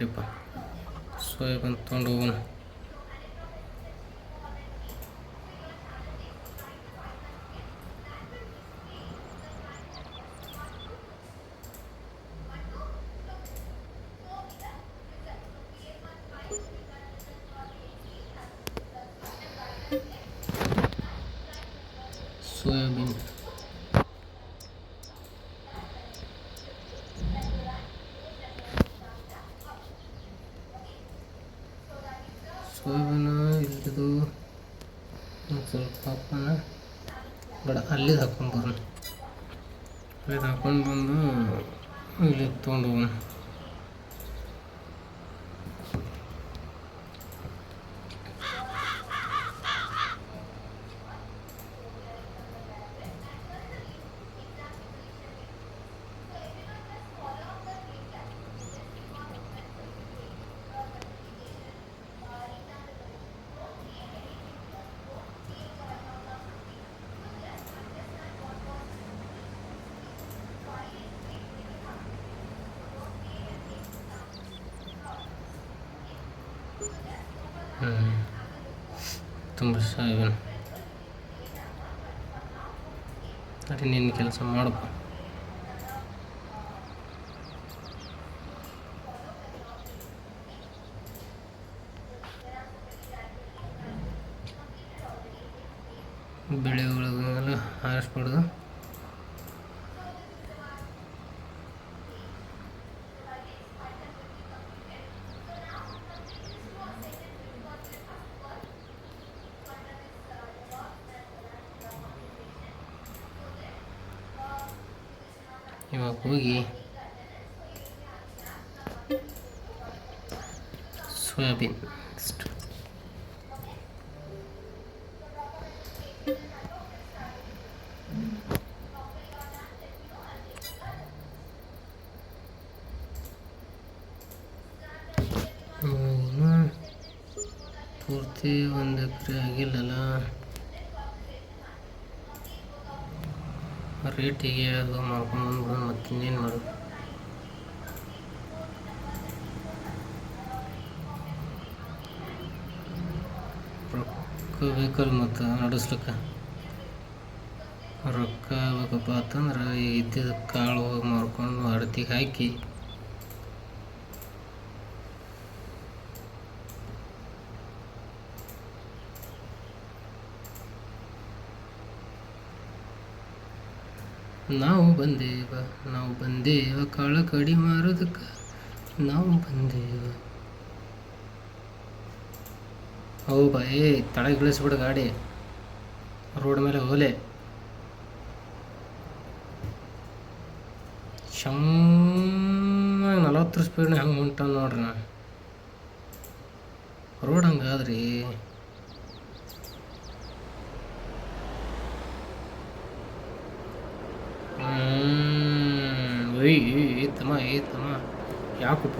ನಡಿಪ್ಪ soybean ತೊಗೊಂಡು ಹೋಗೋಣ soybean soya bean ಇಲ್ಲಿದು ಒಂದು ಸ್ವಲ್ಪ ಹಾಕೋಣ ಬೇಡ ಅಲ್ಲಿ ಹಾಕೊಂಡು ಬರೋಣ. ಅಲ್ಲಿ ಹಾಕೊಂಡು ಬಂದು ಇಲ್ಲಿ ತೊಗೊಂಡು ಹೋಗೋಣ. ತುಂಬ ಸಾಯಿಬನ್ ಅದೇ ನಿನ್ನ ಕೆಲಸ ಮಾಡಪ್ಪ. ಬೆಳೆಗಳಿಗೆಲ್ಲ ಹಾರಿಸ್ಬಾರ್ದು ಇವಾಗ ಹೋಗಿ ಸೋಯಾಬೀನ್ ನೆಕ್ಸ್ಟ್ ಪೂರ್ತಿ ಒಂದು ಎಕರೆ ಆಗಿಲ್ಲಲ್ಲ. ರೇಟಿಗೆ ಅದು ಮಾಡ್ಕೊಂಡು ಮತ್ತೆ ಇನ್ನೇನು ಮಾಡೋದು? ರೊಕ್ಕ ಬೇಕಲ್ಲ ಮತ್ತು ನಡೆಸ್ಲಿಕ್ಕೆ? ರೊಕ್ಕ ಬೇಕಪ್ಪ ಅಂತಂದ್ರೆ ಇದ್ದಿದ್ದ ಕಾಳು ಮಾರ್ಕೊಂಡು ಅಡತಿಗೆ ಹಾಕಿ ನಾವು ಬಂದೇವ ನಾವು ಬಂದೇವ ಕಾಳ ಕಡಿ ಮಾರೋದಕ್ಕೆ ನಾವು ಬಂದೇವ ಹೌ ಬಾ ಏ ತಳಗೆ ಇಳಿಸ್ಬಿಡು ಗಾಡಿ ರೋಡ್ ಮೇಲೆ ಹೋಲೆ ಶಮ್ಮಾಗಿ ನಲವತ್ತರ ಸ್ಪೀಡ್ನ ಹಂಗೆ ಹೊಂಟ ನೋಡ್ರಿ ನಾ ರೋಡ್ ಹಂಗಾದ್ರಿ ಏಯ್ ಏತಮ್ಮ ಏತಮ್ಮ ಯಾಕಪ್ಪ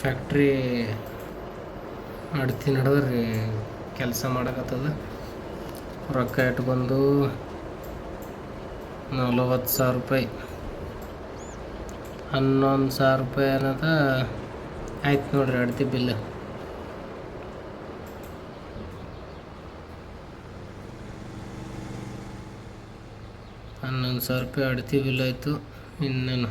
ಫ್ಯಾಕ್ಟ್ರಿ ಅಡ್ತಿ ನಡೆದ್ರಿ, ಕೆಲಸ ಮಾಡಕತ್ತದ. ರೊಕ್ಕ ಬಂದು ನಲವತ್ತು ಸಾವಿರ ರೂಪಾಯಿ. ಹನ್ನೊಂದು ಸಾವಿರ ರೂಪಾಯಿ ಅನ್ನೋದ ಆಯ್ತು ನೋಡ್ರಿ, ಅಡ್ತಿ ಬಿಲ್. ಹನ್ನೊಂದು ಸಾವಿರ ರೂಪಾಯಿ ಅಡ್ತಿ ಬಿಲ್ ಆಯಿತು. ಇನ್ನೇನು?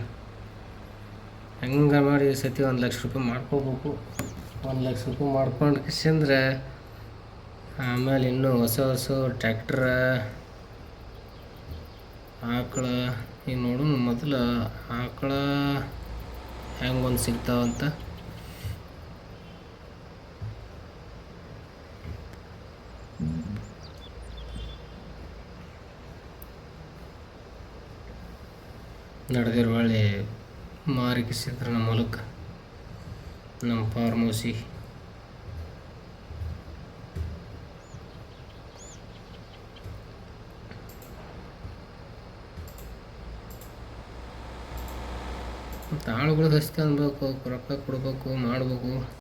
ಹೆಂಗೆ ಮಾಡಿ ಈ ಸತಿ ಒಂದು ಲಕ್ಷ ರೂಪಾಯಿ ಮಾಡ್ಕೋಬೇಕು? ಒಂದು ಲಕ್ಷ ರೂಪಾಯಿ ಮಾಡ್ಕೊಂಡು ಕಿಸಿಂದ್ರೆ ಆಮೇಲೆ ಇನ್ನೂ ಹೊಸ ಹೊಸ ಟ್ರ್ಯಾಕ್ಟ್ರ, ಆಕಳ ಈಗ ನೋಡು ಮೊದಲು ಆಕಳ ಹೆಂಗೆ ಒಂದು ಸಿಗ್ತಾವಂತ? ನಡೆದಿರೋ ಒಳ್ಳೆ ಮಾರಿಕಿಸಿದ್ರು ಮೂಲಕ ನಮ್ಮ ಫಾರ್ಮಸಿ ಮತ್ತು ಆಳುಗಳು ಹಸ್ತಿ ಅನ್ಬೇಕು ರೊಕ್ಕ ಕೊಡಬೇಕು ಮಾಡಬೇಕು.